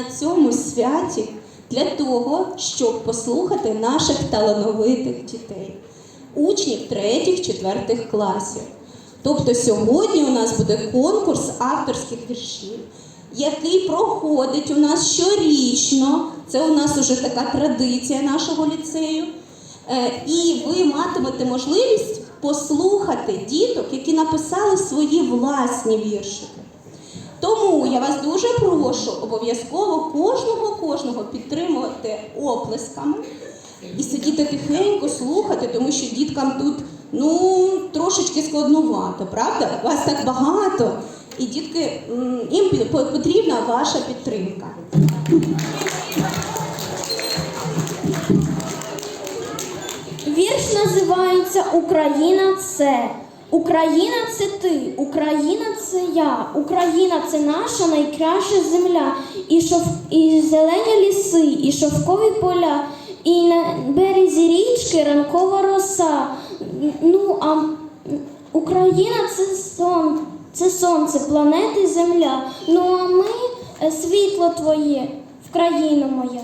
на цьому святі для того, щоб послухати наших талановитих дітей, учнів 3-4 класів. Тобто сьогодні у нас буде конкурс авторських віршів, який проходить у нас щорічно. Це у нас уже така традиція нашого ліцею. Е, І ви матимете можливість послухати діток, які написали свої власні віршики. Тому я вас дуже прошу обов'язково кожного кожного підтримувати оплесками і сидіти тихенько, слухати, тому що діткам тут ну трошечки складнувато, правда? Вас так багато, і дітки їм потрібна ваша підтримка. Вірш називається Україна це. Україна це ти, Україна це я, Україна це наша найкраща земля, і, шов... і зелені ліси, і шовкові поля, і на березі річки ранкова роса. Ну, а Україна це сон, це сонце, планети Земля. Ну а ми е, світло твоє, Вкраїна моя.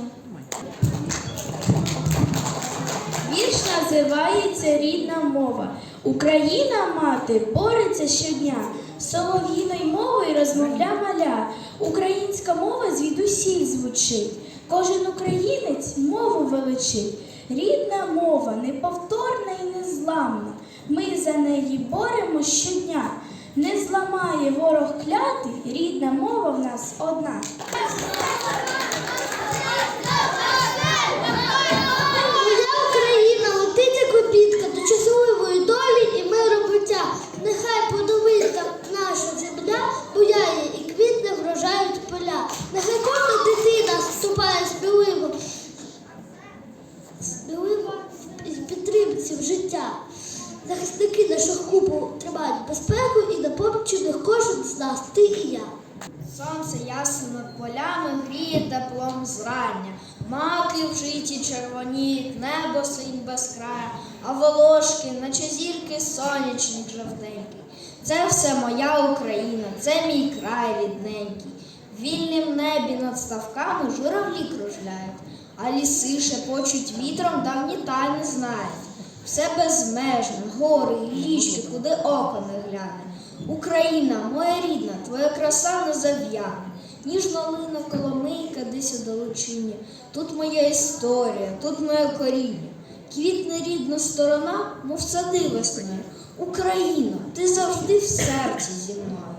Вірш називається Рідна мова. Україна мати бореться щодня. Солов'їною мовою розмовля маля. Українська мова звідусіль звучить. Кожен українець мову величить. Рідна мова неповторна і незламна. Ми за неї боремо щодня. Не зламає ворог клятий, рідна мова в нас одна. Червоніють, небо синь без краю, а волошки, наче зірки сонячні жовтенькі. Це все моя Україна, це мій край рідненький. В вільнім небі над ставками журавлі кружляють, а ліси шепочуть вітром давні тайни знають. Все безмежне, гори і річки, куди око не гляне. Україна, моя рідна, твоя краса не зав'яне. Ніжно лине коломийка десь у долучині. Тут моя історія, тут моє коріння. Квітне рідна сторона, мов сади весною. Україна, ти завжди в серці зі мною.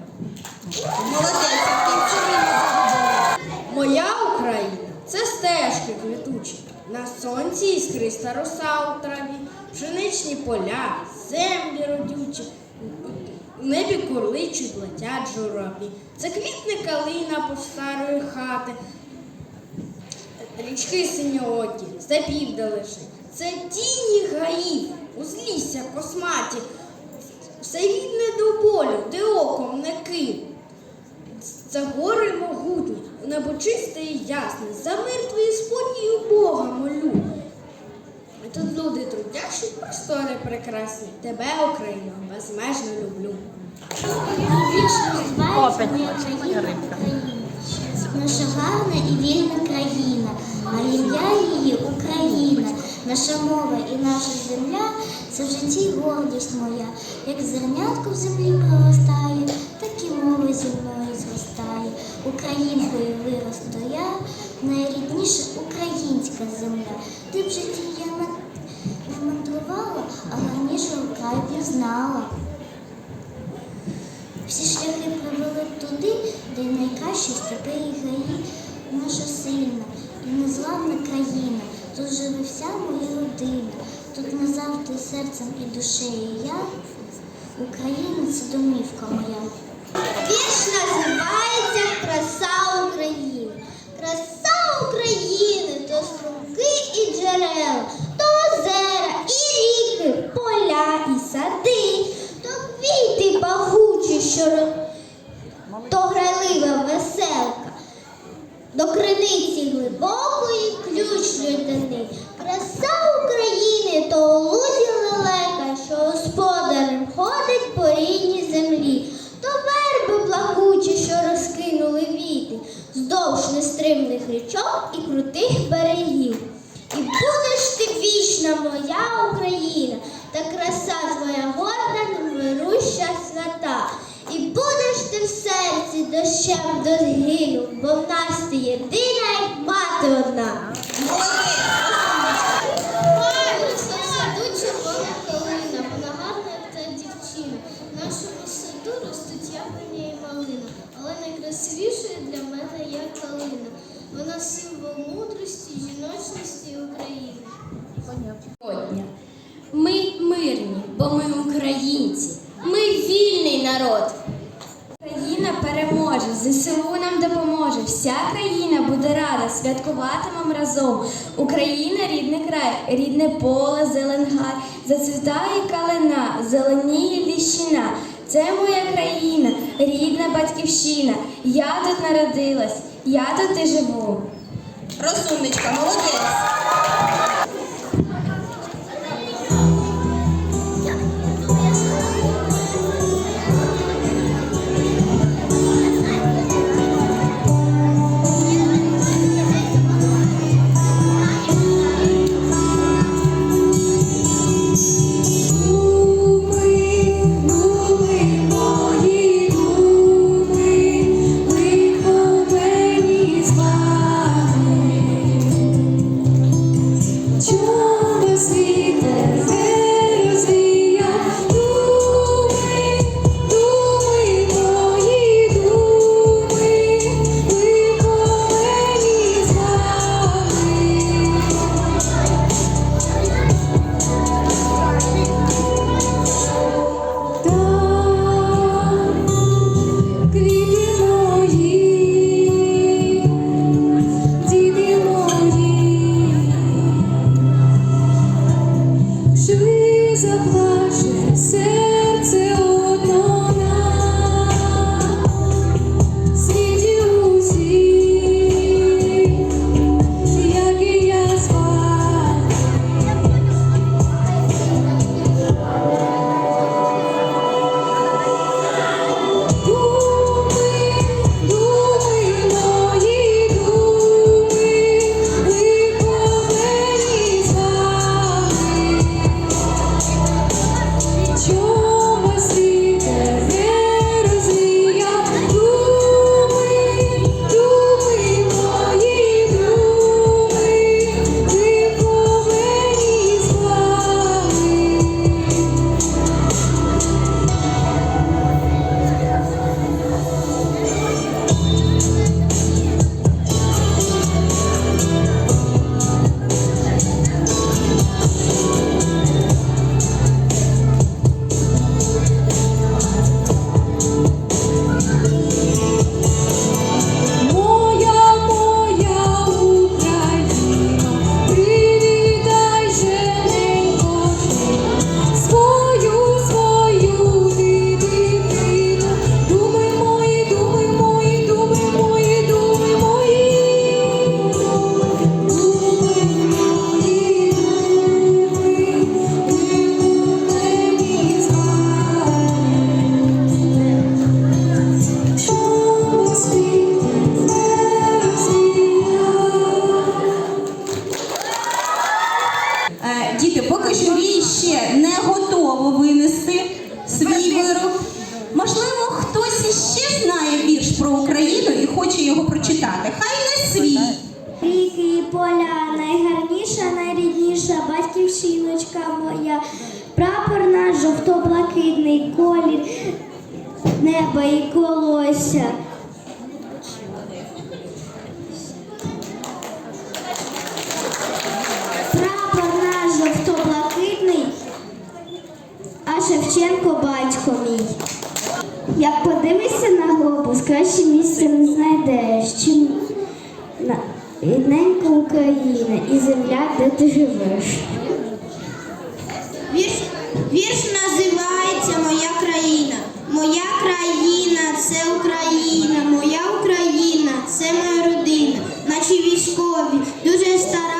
Моя Україна це стежки квітучі, на сонці іскриста роса у траві, пшеничні поля, землі родючі, у небі курличуть, летять журавлі. Це квітне калина по старої хати, річки синьоокі, степів далечі. Це тіні гаїв, узлісся косматі, все рідне до болю, де оком не кив. Це гори могутні, небо чисте і ясне, за мир твої сподні у Бога молю. Тут люди трудящі, простори прекрасні, тебе, Україно, безмежно люблю. «Моя країна Наша гарна і вільна країна, а ім'я її Україна. Наша мова і наша земля це в житті гордість моя. Як зернятко в землі проростає, так і мова зі мною зростає. Українкою виросту я, найрідніша українська земля. Ти в житті я не мандрувала, а гарнішого край пізнала. Всі шляхи привели туди, де найкращі степи і гаї. Наша сильна і незламна країна. Тут живе вся моя родина. Тут назавжди серцем і душею я. Україна це домівка моя. Вірш називається Краса України. Краса України то струмки і джерела, що то грайлива веселка, до криниці глибокої ключ людини. Краса України то у лузі лелека, що господарем ходить по рідній землі, то верби плакучі, що розкинули віти, здовж нестримних річок і крутих берегів. І будеш ти вічна моя Україна, та краса твоя горда невируща свята дощем до бо в нас єдина, як мати одна. Переможе, ЗСУ нам допоможе. Вся країна буде рада, святкуватимем разом. Україна рідний край, рідне поле, зеленгар, зацвітає калина, зеленіє ліщина. Це моя країна, рідна батьківщина. Я тут народилась, я тут і живу. Розумничка, молодець. Заплаче серце батьківщиночка моя. Прапор наш жовто-блакитний колір, неба і колося. Прапор наш жовто-блакитний, а Шевченко батько мій. Як подивишся на глобус, краще місця не знайдеш, чим рідненька Україна і земля, де ти живеш. Моя країна це Україна, моя Україна це моя родина. Наші військові дуже стараються,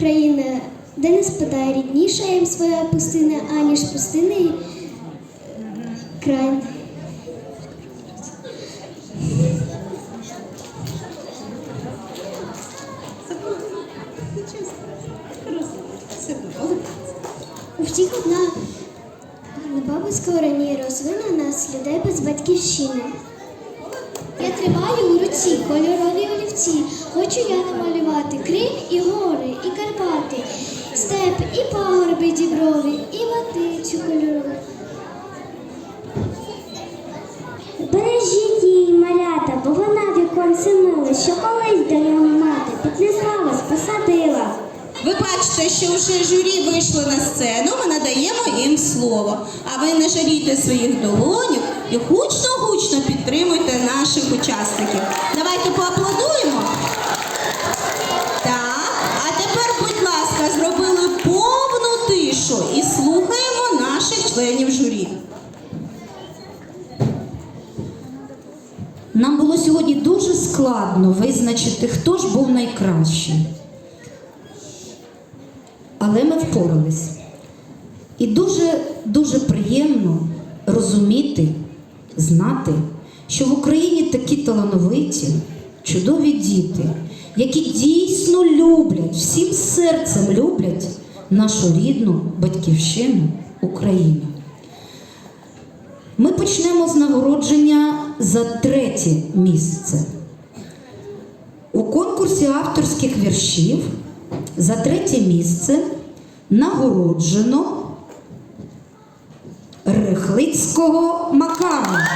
країна, де не спадає рідніша їм своя пустина, аніж пустини край. Що колись до нього мати піднесла вас, посадила. Ви бачите, що вже журі вийшло на сцену, ми надаємо їм слово. А ви не жалійте своїх долонів і гучно-гучно підтримуйте наших учасників. Складно визначити, хто ж був найкращий. Але ми впорались. І дуже дуже приємно розуміти, знати, що в Україні такі талановиті, чудові діти, які дійсно люблять, всім серцем люблять нашу рідну батьківщину Україну. Ми почнемо з нагородження за третє місце. У конкурсі авторських віршів за третє місце нагороджено Рихлицького Макара.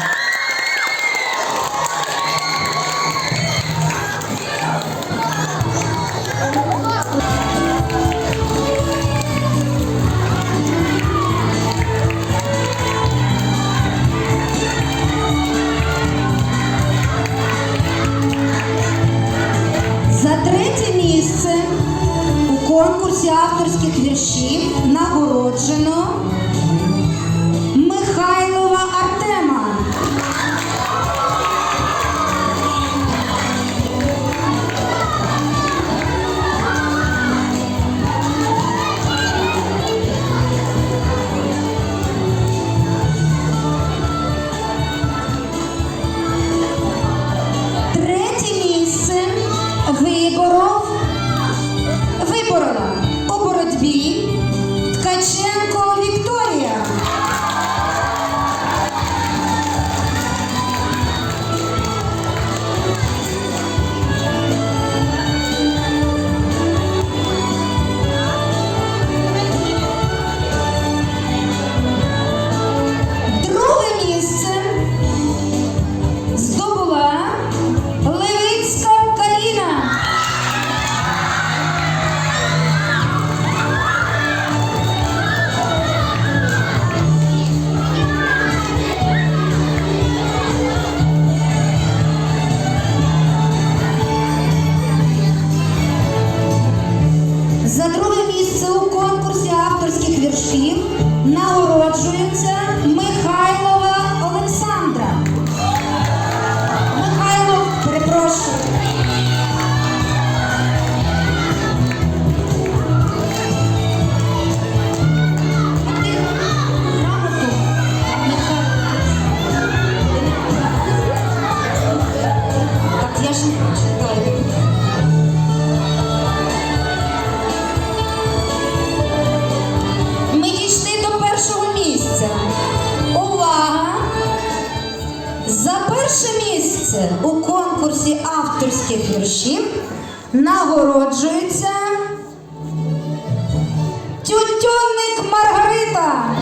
Місце у конкурсі авторських віршів нагороджується Тютюнник Маргарита.